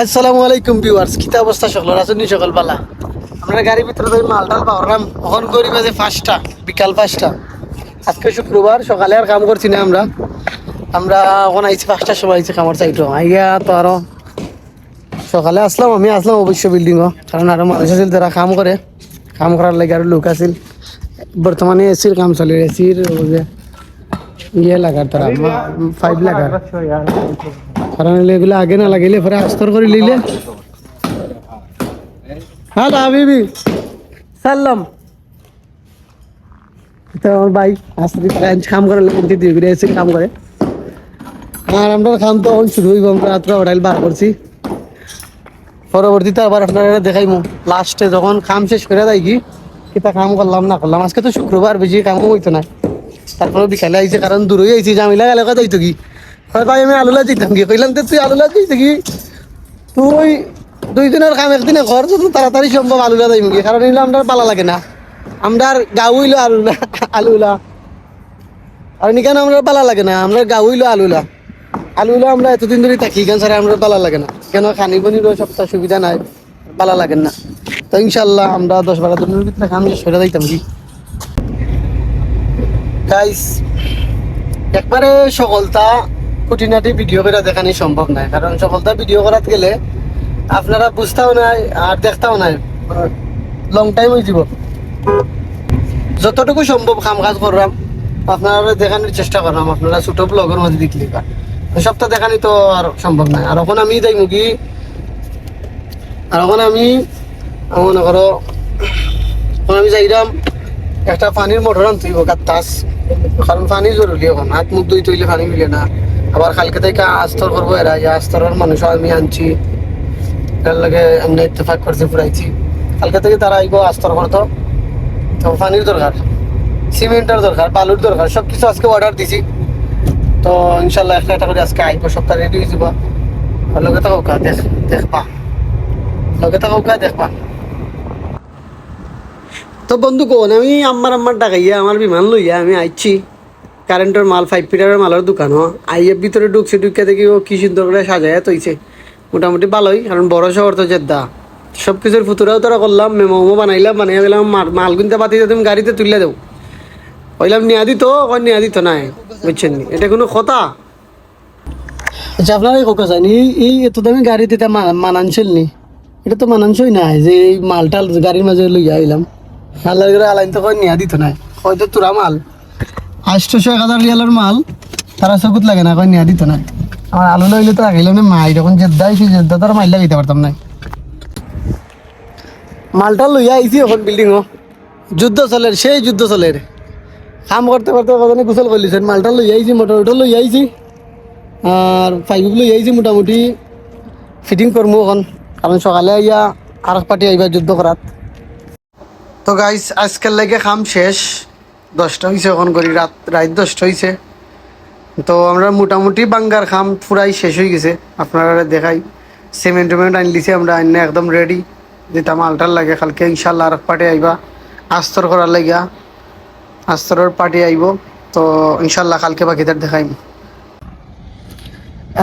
আসসালামু আলাইকুম ভিউয়ার্স কিতা অবস্থা? সকল আছেন নি? সকাল বেলা আমরা গাড়ির ভিতরে তো মাল টাল পাওয়ারাম ওখান করি বাজে পাঁচটা? বিকাল পাঁচটা। আজকে শুক্রবার, সকালে আর কাম করছি না আমরা। আমরা ওখান আইছি পাঁচটার সময় আইছি কামড় চাইটো আইয়া তো আরও সকালে আসলাম, আমি আসলাম অবশ্য বিল্ডিং কারণ আরও মানুষ আছিল, যারা কাম করে। কাম করার লাগে আরও লোক আছিল। বর্তমানে এসির কাম চলে এসির ইয়ে লাগার তারা ফাইভ লাগার। কারণ এগুলো আগে না লাগিলে পরে আস্তর করে লিলে হ্যালো হাবিবি। সাল্লাম। তো আমার ভাই আসতে কাম করে লোক দিয়ে ঘুরে এসে কাম করে। আর আমরা কাম তো শুরু হইব আমরা রাত্রে হোটেল বার করছি। পরবর্তীতে আবার আপনারা দেখাইমু। লাস্টে যখন কাম শেষ করে দেয় কি কিতা কাম করলাম না করলাম। আজকে তো শুক্রবার বেশি কামও হইতো না। তারপরে বিকালে আইছে, কারণ দূরই আইছি জামিলা এলাকা যাইতো কি? হয় ভাই, আমি আলুলা দিতাম কি? কইলাম, তো, তুই আলুলা দিতে কি তুই দুই দিনের কাম একদিনে ঘর যত তাড়াতাড়ি সম্ভব আলুলা যাইম কি কারণ এগুলো আমরা পালা লাগে না। আমরা গাও হইল আলুলা আলুলা আর নিকান আমরা পালা লাগে না? আমরা গাও হইল আলুলা আলুলা আমরা এতদিন ধরে থাকি, কেন স্যার আমরা পালা লাগে না? কেন খানি বনিরও সপ্তাহ সুবিধা নাই, পালা লাগে না। তো ইনশাল্লাহ আমরা দশ বারো দিনের ভিতরে শেষ করে দিতাম কি? গাইস একবারে সকলতা খুঁটিনাটি ভিডিও করে দেখানি সম্ভব নাই কারণ সকলতা ভিডিও করাত গেলে আপনারা বুঝতেও নাই আর দেখতেও নাই। লং টাইম হয়ে যাব। যতটুকু সম্ভব কাম কাজ করলাম, আপনারা দেখানোর চেষ্টা করলাম। আপনারা ছোট ব্লগের মধ্যে দেখলে সবটা দেখানি তো আর সম্ভব নাই। আর এখন আমি দেখব কি আর এখন আমি মনে করো আমি যাইলাম একটা পানির মোটর আনতে হইব তাস। কারণ পানি জরুরি এখন, হাত মুখ দুই তৈলে পানি মিলে না। আবার কালকে থেকে আস্তর করব এরা আস্তরের মানুষ আমি আনছি। তার লাগে এমনি ইত্তেফাক করতে ফুরাইছি কালকে থেকে তারা আইব আস্তর করতো। তো পানির দরকার, সিমেন্টের দরকার, বালুর দরকার সব কিছু আজকে অর্ডার দিছি। তো ইনশাল্লাহ একটা একটা করে আজকে আইব সপ্তাহ রেডি হয়ে যাব। লগে থাকো দেখবা লগে থাকো দেখবা তো বন্ধু কোন, আমি আম্মার আম্মার ডাকাইয়া আমার বিমান লইয়া আমি আইছি। কারেন্টের মাল ফাইভ ফিটারের মালের দোকান, হ। আইয়া ভিতরে ঢুকছে ঢুকে দেখি, ও কি সুন্দর করে সাজায় তৈছে মোটামুটি ভালোই, কারণ বড় শহর তো জেদ্দা। সব কিছুর ফুতুরাও তোরা করলাম, মেমো বানাইলাম, বানাইয়া গেলাম মাল- কিনতে পাতি তুমি গাড়িতে তুললে দেও। কইলাম, নিয়া দিত কই নিয়া দিত নাই? বুঝছেন নি? এটা কোনো কথা? আচ্ছা আপনারা কোকা চান এই এই এত দামি গাড়িতে এটা মা- মানানসইল নি? এটা তো মানানসই নাই যে এই মালটাল গাড়ির মাঝে লইয়া আইলাম। আল্লাহ করে আলাইন তো কই নিয়া দিত নাই। হয়তো তোরা মাল। আষ্টশো এক হাজার রিয়ালের মাল তারা চকুত লাগে না কই নিয়া দিত নাই। আমার আলু লইলে তো আগাইলাম না মাই যখন জেদ্দা আইসি জেদ্দা তার মাইল লাগাইতে পারতাম না মালটা লইয়া আইছি এখন বিল্ডিং ও। যুদ্ধ চলে সেই যুদ্ধ চলে কাম করতে করতে কতনে গোসল করলিছেন মালটা লই আইছি মোটর ওটা লই আইছি। আর পাইপ লই আইছি মোটামুটি। ফিটিং করব এখন কারণ সকালে আইয়া আর পার্টি আইবা যুদ্ধ করাত। তো গাইস আজকের লাগে কাম শেষ। দশটা হয়েছে এখন করি, রাত রাত দশটা হয়েছে তো আমরা মোটামুটি বাঙ্গার খাম, পুরাই শেষ হয়ে গেছে। আপনারা দেখাই। সিমেন্ট টিমেন্ট আনি দিছি, আমরা আইনে একদম রেডি যেটা মালটার লাগে কালকে ইনশাল্লাহ আর পার্টি আইবা। আস্তর করার লাগিয়া, আস্তরের পার্টি আইব। তো ইনশাল্লাহ কালকে বাকিদের দেখাইম।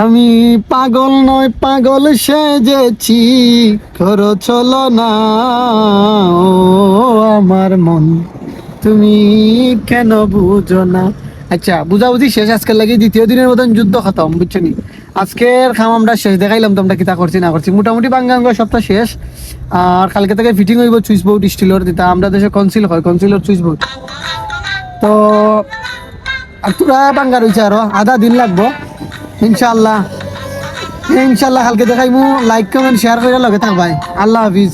আমি পাগল নয়, পাগল সেজেছি। করো, চলো না। ও, আমার মন। তুমি কেন বুঝো না? আচ্ছা বুঝাবুঝি শেষ আজকের লাগে দ্বিতীয় দিনের মতন যুদ্ধ খতম, বুঝছ নি? আজকের খাম আমরা শেষ, দেখাইলাম তোমরা কিতা করছি, না করছি। মোটামুটি বাঙ্গাঙ্গ সপ্তাহ শেষ। আর কালকে থেকে ফিটিং হইব সুইচ বোর্ড স্টিলের যেটা আমরা দেশে কনসিল হয় কনসিলর সুইচ বোর্ড তো, আর তোরা বাঙ্গার হয়েছে আরও, আধা দিন লাগবো। ইনশাল্লাহ ইনশাল্লাহ কালকে দেখাইমু। লাইক কমেন্ট শেয়ার করে লগে থাকবাই আল্লাহ হাফিজ।